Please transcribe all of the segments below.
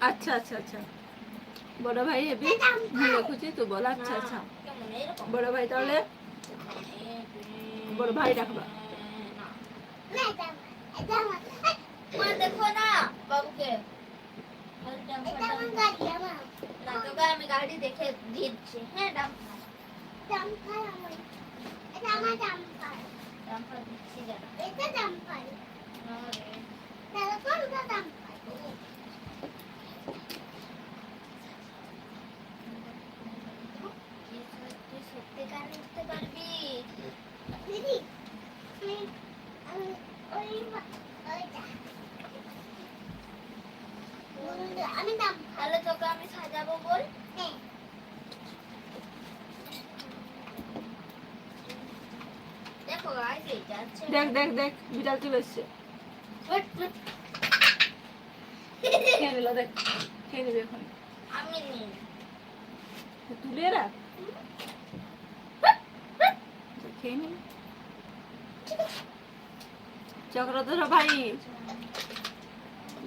আচ্ছা আচ্ছা আচ্ছা। বড় ভাই এবি রেখেছি তো বল? আচ্ছা আচ্ছা। বড় ভাই তাহলে? বড় ভাই রাখবা। দেখো না বাবুকে। আমি গাড়ি দেখে দিচ্ছি। হ্যাঁ উঠতে পারবি? আমি দাম তাহলে তোকে আমি সাজাবো বল। হ্যাঁ। দেখো দেখ দেখ দেখ বিড়াল চলে এসছে। খেয়ে নিল দেখ খেয়ে নিবে এখন। আমি তুলে রাখ। খেয়ে নি চক্রধর ভাই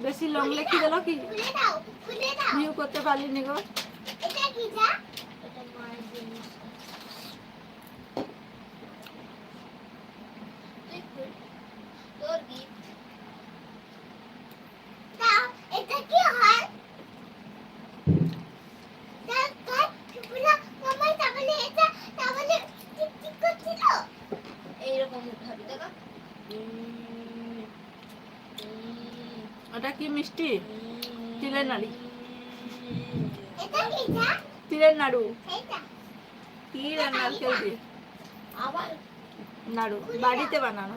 বেশি লং লেখি দিল কি ভিউ করতে পারিনি গো। তোর গিফট দাও এটা কি হয় দাও দাও পুরা মামা তাহলে এটা তাহলে ঠিক ঠিক করছিল এইরকম উঠাবি দেখো উম, উম, ওটা কি মিষ্টি? তিলের নাড়ি। তিলের নাড়ু। তিল আর নারকেল দিয়ে নাড়ু বাড়িতে বানানো।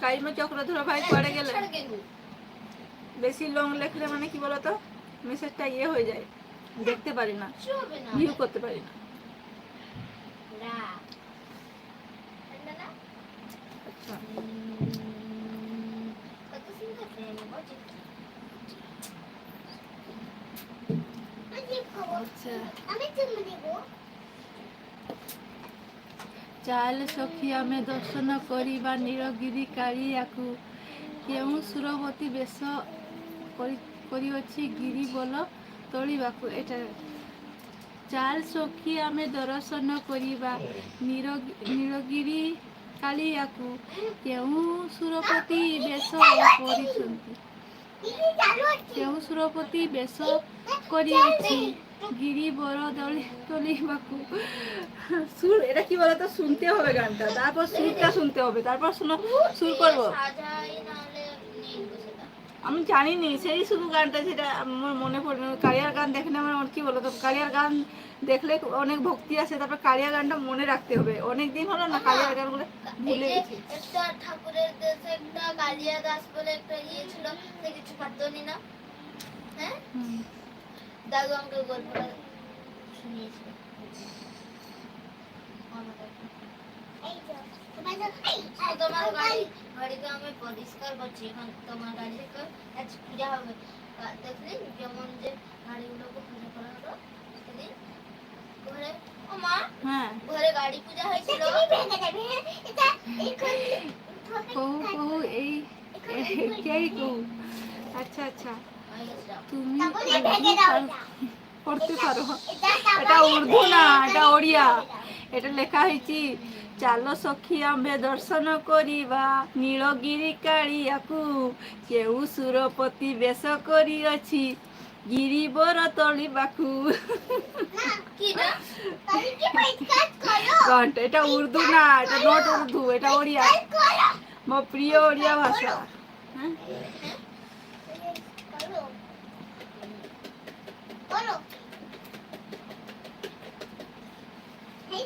কাইমা চক্রধর ভাই পড়ে গেলে। বেশি লং লেখলে মানে কি বলতো? মেসেজটা ইয়ে হয়ে যায় দেখতে পারি না কিচ্ছু হবে না ভিউ করতে পারি না না ঠান্ডা না? আচ্ছা উম, কত সুন্দর প্রেম বটে। আমি জিপ খাবো আচ্ছা আমি চুমু দিব ଚାଲ ସଖୀ ଆମେ ଦର୍ଶନ କରିବା ନୀଳଗିରି କାଳିଆକୁ କେଉଁ ସୁରବତୀ ବେଶ କରି- କରିଅଛି ଗିରି ବୋଲ ତୋଳିବାକୁ ଏଟା ଚାଲ ସଖୀ ଆମେ ଦର୍ଶନ କରିବା ନୀଳ- ନୀଳଗିରି କାଳିଆକୁ କେଉଁ ସୁରପତି ବେଶ କରିଛନ୍ତି দিদি চালু আছে କେଉଁ ସୁରପତି ବେଶ କରିଅଛି গিরি বড় দলি তলিবাকু সুর এটা কি বলতো শুনতে হবে গানটা তারপর সুরটা শুনতে হবে তারপর শুনো সুর করবো আমি জানি নি সেই শুধু গানটা যেটা আমার মনে পড়ে কালিয়ার গান দেখলে আমার কি বলতো কালিয়ার গান দেখলে অনেক ভক্তি আছে তারপর কালিয়া গানটা মনে রাখতে হবে। অনেক দিন হলো না কালিয়ার গানগুলো ভুলে গেছি। একটা ঠাকুরের দেশে একটা কালিয়া দাস বলে একটা ইয়ে ছিল সে কিছু পারতো নি না? হ্যাঁ। দাদু আমাকে গল্পটা শুনিয়েছিল তোমার গাড়িকে আমি পরিষ্কার করছি এখন তোমার গাড়ি আজ পূজা হবে। দেখলি যেমন যে গাড়িগুলোকে পূজা করা হলো সেদিন ঘরে ও মা হ্যাঁ। ঘরে গাড়ি পূজা হয়েছিল। কহু কহু এই কে। কহু আচ্ছা। আচ্ছা। তুমি দাও পারো- এটা। উর্দু না এটা ওড়িয়া। এটা লেখা হয়েছি ଚାଲ ସଖୀ ଆମ୍ଭେ ଦର୍ଶନ କରିବା ନୀଳଗିରି କାଳିଆକୁ କେଉଁ ସୁରପତି ବେଶ କରିଅଛି ଗିରିବର ତଳିବାକୁ এটা উর্দু না এটা নট উর্দু এটা ওড়িয়া মো প্রিয় ওড়িয়া ভাষা হ্যাঁ